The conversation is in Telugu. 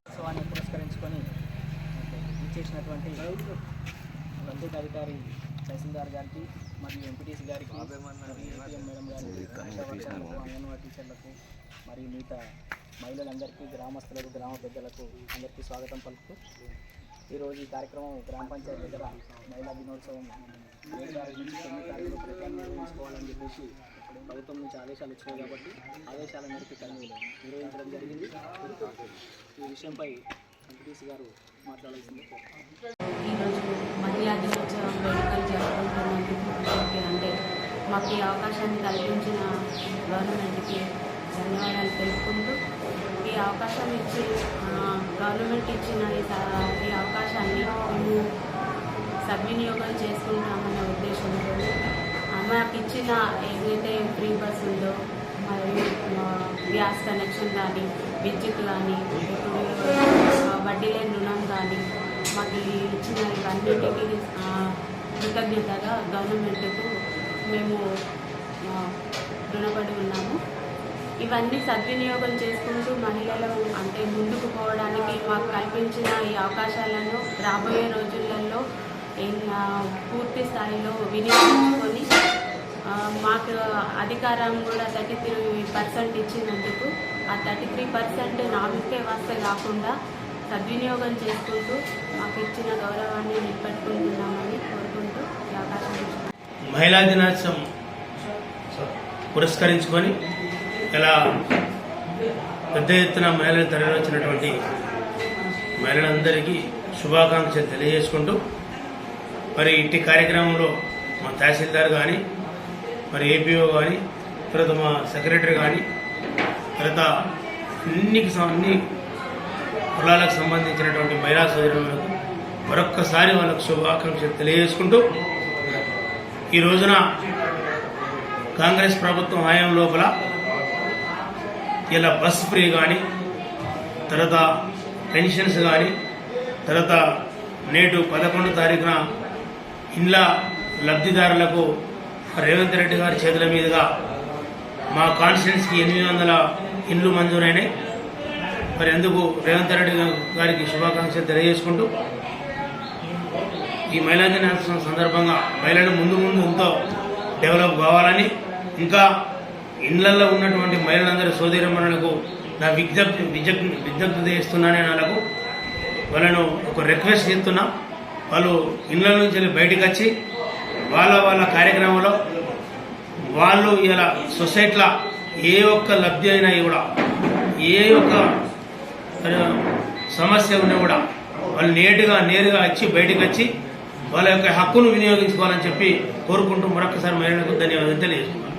ఉత్సవాన్ని పురస్కరించుకొని ఇచ్చేసినటువంటి ప్రత్యేక అధికారి తహసీల్దార్ గారికి మరియు ఎంపీటీసీ గారికి మరియు ఏపీఎం మేడం గారికి ఆశా అంగన్వాడీ టీచర్లకు మరియు మిగతా మహిళలందరికీ గ్రామస్తులకు గ్రామ పెద్దలకు అందరికీ స్వాగతం పలుకుతూ ఈరోజు ఈ కార్యక్రమం గ్రామ పంచాయతీ దగ్గర మహిళా దినోత్సవం ఏడు తారీఖు నుంచి తొమ్మిది తారీఖు నిర్వహించుకోవాలని చెప్పేసి ప్రభుత్వం నుంచి ఆదేశాలు వచ్చినాయి కాబట్టి ఆదేశాల మేరకు ఇక్కడ నిర్వహించడం జరిగింది. ఈ విషయంపై ఎంపీటీసీ గారు మాట్లాడాల్సింది. ఈరోజు మహిళా దినోత్సవం వేడుకలు జరుపుకుంటున్నందుకు అంటే మాకు ఈ అవకాశాన్ని కల్పించిన గవర్నమెంట్కి ధన్యవాదాలు తెలుపుకుంటూ ఈ అవకాశం ఇచ్చి గవర్నమెంట్ ఇచ్చిన ఈ అవకాశాన్ని మేము సద్వినియోగం చేసుకుంటామన్న ఉద్దేశంతో మాకు ఇచ్చిన ఏదైతే ఫ్రీ బస్ ఉందో మరియు గ్యాస్ కనెక్షన్ కానీ విద్యుత్ కానీ ఇప్పుడు వడ్డీ లేని రుణం కానీ మాకు ఇచ్చిన ఇవన్నిటికీ కృతజ్ఞతగా గవర్నమెంట్కు మేము రుణపడి ఉన్నాము. ఇవన్నీ సద్వినియోగం చేసుకుంటూ మహిళలు అంటే ముందుకు పోవడానికి మాకు కల్పించిన ఈ అవకాశాలను రాబోయే రోజులలో పూర్తి స్థాయిలో వినియోగించుకొని మాకు అధికారం కూడా థర్టీ త్రీ పర్సెంట్ ఇచ్చినందుకు ఆ థర్టీ త్రీ పర్సెంట్ నామికే వస్తే కాకుండా సద్వినియోగం చేసుకుంటూ మాకు ఇచ్చిన గౌరవాన్ని నిలబెట్టుకుంటున్నామని కోరుకుంటూ ఈ అవకాశం మహిళా దినోత్సవం పురస్కరించుకొని ఇలా పెద్ద ఎత్తున మహిళలు తరలివచ్చినటువంటి మహిళలందరికీ శుభాకాంక్షలు తెలియజేసుకుంటూ మరి ఇంటి కార్యక్రమంలో మా తహసీల్దార్ కానీ మరి ఏపీఓ కానీ తర్వాత మా సెక్రటరీ కానీ తర్వాత అన్నికి అన్ని కులాలకు సంబంధించినటువంటి మహిళా సోదరులకు మరొక్కసారి వాళ్ళకు శుభాకాంక్షలు తెలియజేసుకుంటూ ఈ రోజున కాంగ్రెస్ ప్రభుత్వం హయాం లోపల ఇలా బస్ ఫ్రీ కానీ తర్వాత పెన్షన్స్ కానీ తర్వాత నేడు పదకొండు తారీఖున ఇండ్ల లబ్ధిదారులకు రేవంత్ రెడ్డి గారి చేతుల మీదుగా మా కాన్స్టిట్యున్సీకి ఎనిమిది వందల ఇండ్లు మంజూరైనాయి. మరి ఎందుకు రేవంత్ రెడ్డి గారికి శుభాకాంక్షలు తెలియజేసుకుంటూ ఈ మహిళా దినోత్సవం సందర్భంగా మహిళలు ముందు ముందు ఎంతో డెవలప్ కావాలని ఇంకా ఇళ్ళలో ఉన్నటువంటి మహిళలందరూ సోదరిమణులకు నా విజ్ఞప్తి విజ్ఞప్తి విజ్ఞప్తి చేస్తున్నానే వాళ్ళకు వాళ్ళను ఒక రిక్వెస్ట్ చేస్తున్నా. వాళ్ళు ఇళ్ళ నుంచి వెళ్ళి బయటకు వచ్చి వాళ్ళ వాళ్ళ కార్యక్రమంలో వాళ్ళు ఇలా సొసైటీలో ఏ ఒక్క లబ్ధి అయినా కూడా ఏ ఒక్క సమస్య ఉన్నా కూడా వాళ్ళు నేరుగా నేరుగా వచ్చి బయటకు వచ్చి వాళ్ళ యొక్క హక్కును వినియోగించుకోవాలని చెప్పి కోరుకుంటూ మరొకసారి మహిళలకు ధన్యవాదాలు తెలియజేస్తున్నాను.